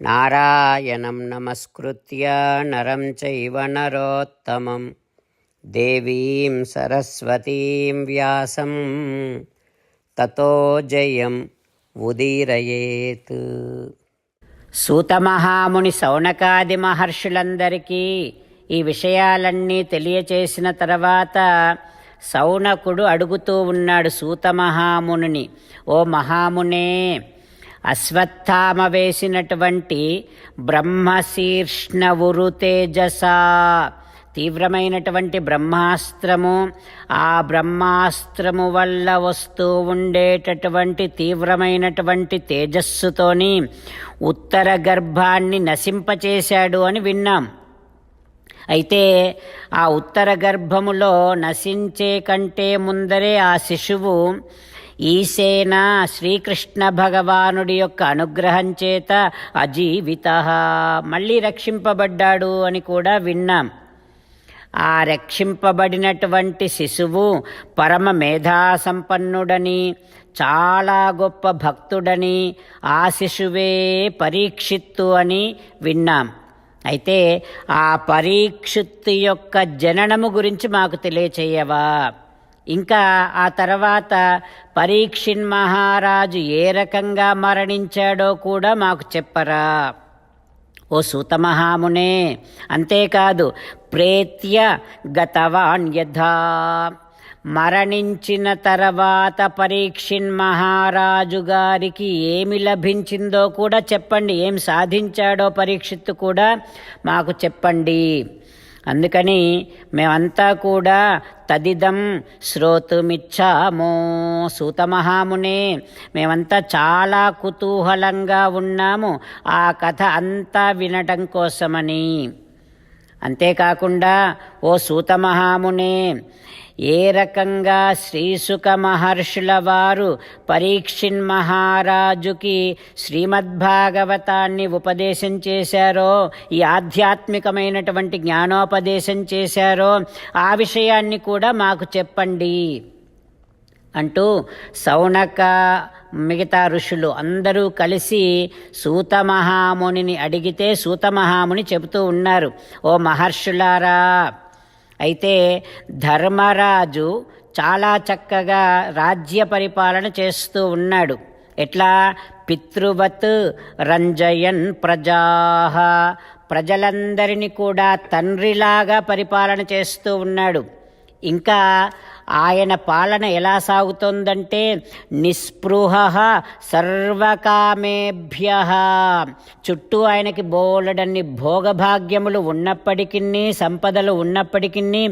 నారాయణం నమస్కృత్య నరం చైవ నరోత్తమం దేవీం సరస్వతీం వ్యాసం తతో జయం ఉదీరయేత్ సూతమహాముని సౌనకాది మహర్షులందరికీ ఈ విషయాలన్నీ తెలియచేసిన తర్వాత సౌనకుడు అడుగుతూ ఉన్నాడు సూతమహాముని ఓ మహామునే అశ్వత్థామ వేసినటువంటి బ్రహ్మశీర్ష్ణ ఉరు తేజస. తీవ్రమైనటువంటి బ్రహ్మాస్త్రము ఆ బ్రహ్మాస్త్రము వల్ల వస్తూ ఉండేటటువంటి తీవ్రమైనటువంటి తేజస్సుతోని ఉత్తర గర్భాన్ని నశింపచేశాడు అని విన్నాం. అయితే ఆ ఉత్తర గర్భములో నశించే కంటే ముందరే ఆ శిశువు ఈసేన శ్రీకృష్ణ భగవానుడి యొక్క అనుగ్రహం చేత అజీవిత. మళ్ళీ రక్షింపబడ్డాడు అని కూడా విన్నాం. ఆ రక్షింపబడినటువంటి శిశువు పరమ మేధాసంపన్నుడని చాలా గొప్ప భక్తుడని ఆ శిశువే పరీక్షిత్తు అని విన్నాం. అయితే ఆ పరీక్షిత్తు యొక్క జననము గురించి మాకు తెలియచేయవా? ఇంకా ఆ తర్వాత పరీక్షిన్ మహారాజు ఏ రకంగా మరణించాడో కూడా మాకు చెప్పరా. ఓ సూతమహామునే అంతేకాదు ప్రేత్య గతవాన్ యథా మరణించిన తర్వాత పరీక్షిన్ మహారాజు గారికి ఏమి లభించిందో కూడా చెప్పండి ఏం సాధించాడో పరీక్షిత్తు కూడా మాకు చెప్పండి. అందుకని మేమంతా కూడా తదిదం శ్రోతుమిచ్చామో సూతమహామునే. మేమంతా చాలా కుతూహలంగా ఉన్నాము. ఆ కథ అంతా వినటం కోసమని. అంతేకాకుండా ఓ సూతమహామునే ఏ రకంగా శ్రీసుక మహర్షుల వారు పరీక్షిన్ మహారాజుకి శ్రీమద్భాగవతాన్ని ఉపదేశం చేశారో ఈ ఆధ్యాత్మికమైనటువంటి జ్ఞానోపదేశం చేశారో ఆ విషయాన్ని కూడా మాకు చెప్పండి. అంటూ సౌనక మిగతా ఋషులు అందరూ కలిసి సూతమహామునిని అడిగితే సూతమహాముని చెబుతూ ఉన్నారు. ఓ మహర్షులారా అయితే ధర్మరాజు చాలా చక్కగా రాజ్య పరిపాలన చేస్తూ ఉన్నాడు. ఎట్లా? పితృవత్ రంజయన్ ప్రజా. ప్రజలందరినీ కూడా తండ్రిలాగా పరిపాలన చేస్తూ ఉన్నాడు. ఇంకా ఆయన పాలన ఎలా సాగుతోందంటే నిస్పృహ సర్వకామేభ్య. చుట్టూ ఆయనకి బోలెడన్ని భోగభాగ్యములు ఉన్నప్పటికీ సంపదలు ఉన్నప్పటికీ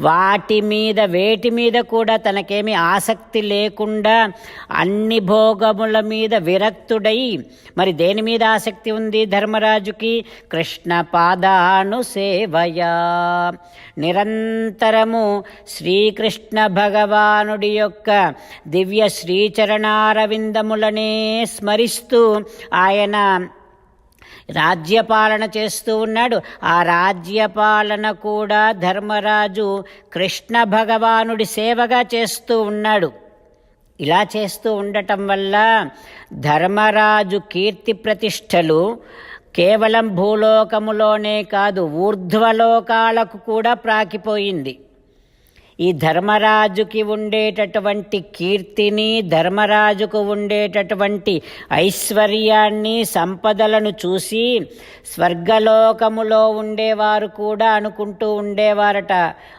వాటి మీద వేటి మీద కూడా తనకేమి ఆసక్తి లేకుండా అన్ని భోగముల మీద విరక్తుడై మరి దేని మీద ఆసక్తి ఉంది ధర్మరాజుకి? కృష్ణ పాదాను సేవయా. నిరంతరము శ్రీకృష్ణ భగవానుడి యొక్క దివ్య శ్రీచరణారవిందములనే స్మరిస్తూ ఆయన రాజ్యపాలన చేస్తూ ఉన్నాడు. ఆ రాజ్యపాలన కూడా ధర్మరాజు కృష్ణ భగవానుడి సేవగా చేస్తూ ఉన్నాడు. ఇలా చేస్తూ ఉండటం వల్ల ధర్మరాజు కీర్తి ప్రతిష్టలు కేవలం భూలోకములోనే కాదు ఊర్ధ్వలోకాలకు కూడా ప్రాకిపోయింది. ఈ ధర్మరాజుకి ఉండేటటువంటి కీర్తిని ధర్మరాజుకు ఉండేటటువంటి ఐశ్వర్యాన్ని సంపదలను చూసి స్వర్గలోకములో ఉండేవారు కూడా అనుకుంటూ ఉండేవారట.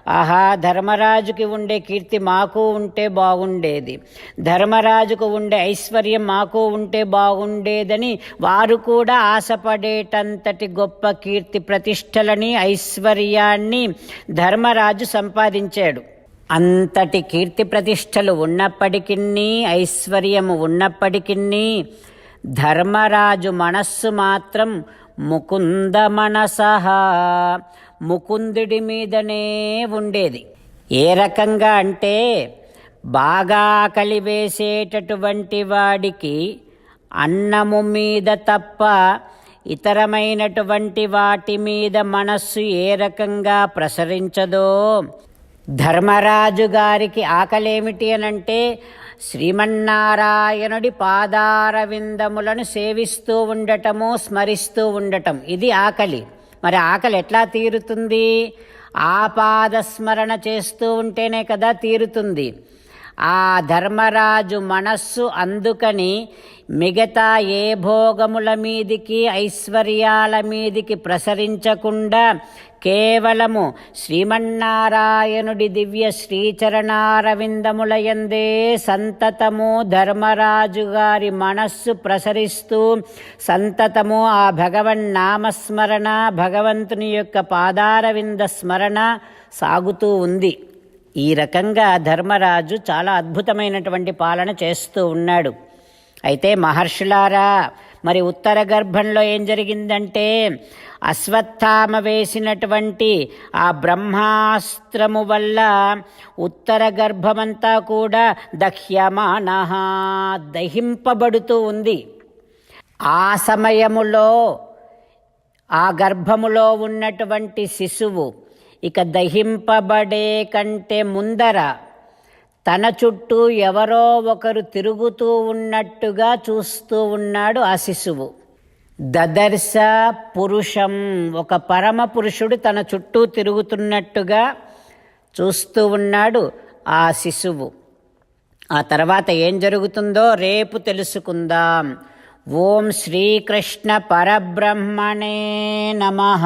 ఆహా ధర్మరాజుకి ఉండే కీర్తి మాకు ఉంటే బాగుండేది. ధర్మరాజుకు ఉండే ఐశ్వర్యం మాకు ఉంటే బాగుండేదని వారు కూడా ఆశపడేటంతటి గొప్ప కీర్తి ప్రతిష్టలని ఐశ్వర్యాన్ని ధర్మరాజు సంపాదించాడు. అంతటి కీర్తి ప్రతిష్టలు ఉన్నప్పటికీ ఐశ్వర్యము ఉన్నప్పటికీ ధర్మరాజు మనస్సు మాత్రం ముకుంద మనసహ ముకుందుడి మీదనే ఉండేది. ఏ రకంగా అంటే బాగా ఆకలి వేసేటటువంటి వాడికి అన్నము మీద తప్ప ఇతరమైనటువంటి వాటి మీద మనస్సు ఏ రకంగా ప్రసరించదో ధర్మరాజు గారికి ఆకలేమిటి అనంటే శ్రీమన్నారాయణుడి పాదార విందములను సేవిస్తూ ఉండటము స్మరిస్తూ ఉండటం. ఇది ఆకలి. మరి ఆకలి ఎట్లా తీరుతుంది? ఆపాదస్మరణ చేస్తూ ఉంటేనే కదా తీరుతుంది. ఆ ధర్మరాజు మనస్సు అందుకని మిగతా ఏ భోగముల మీదికి ఐశ్వర్యాల మీదికి ప్రసరించకుండా కేవలము శ్రీమన్నారాయణుడి దివ్య శ్రీచరణారవిందములయందే సంతతము ధర్మరాజు గారి మనస్సు ప్రసరిస్తూ సంతతము ఆ భగవన్ నామస్మరణ భగవంతుని యొక్క పాదారవింద స్మరణ సాగుతూ ఉంది. ఈ రకంగా ధర్మరాజు చాలా అద్భుతమైనటువంటి పాలన చేస్తూ ఉన్నాడు. అయితే మహర్షులారా మరి ఉత్తర గర్భంలో ఏం జరిగిందంటే అశ్వత్థామ వేసినటువంటి ఆ బ్రహ్మాస్త్రము వల్ల ఉత్తర గర్భమంతా కూడా దహ్యమాన దహింపబడుతూ ఉంది. ఆ సమయములో ఆ గర్భములో ఉన్నటువంటి శిశువు ఇక దహింపబడే కంటే ముందర తన చుట్టూ ఎవరో ఒకరు తిరుగుతూ ఉన్నట్టుగా చూస్తూ ఉన్నాడు ఆ శిశువు. దదర్శ పురుషం ఒక పరమ పురుషుడు తన చుట్టూ తిరుగుతున్నట్టుగా చూస్తూ ఉన్నాడు ఆ శిశువు. ఆ తర్వాత ఏం జరుగుతుందో రేపు తెలుసుకుందాం. ఓం శ్రీకృష్ణ పరబ్రహ్మణే నమః.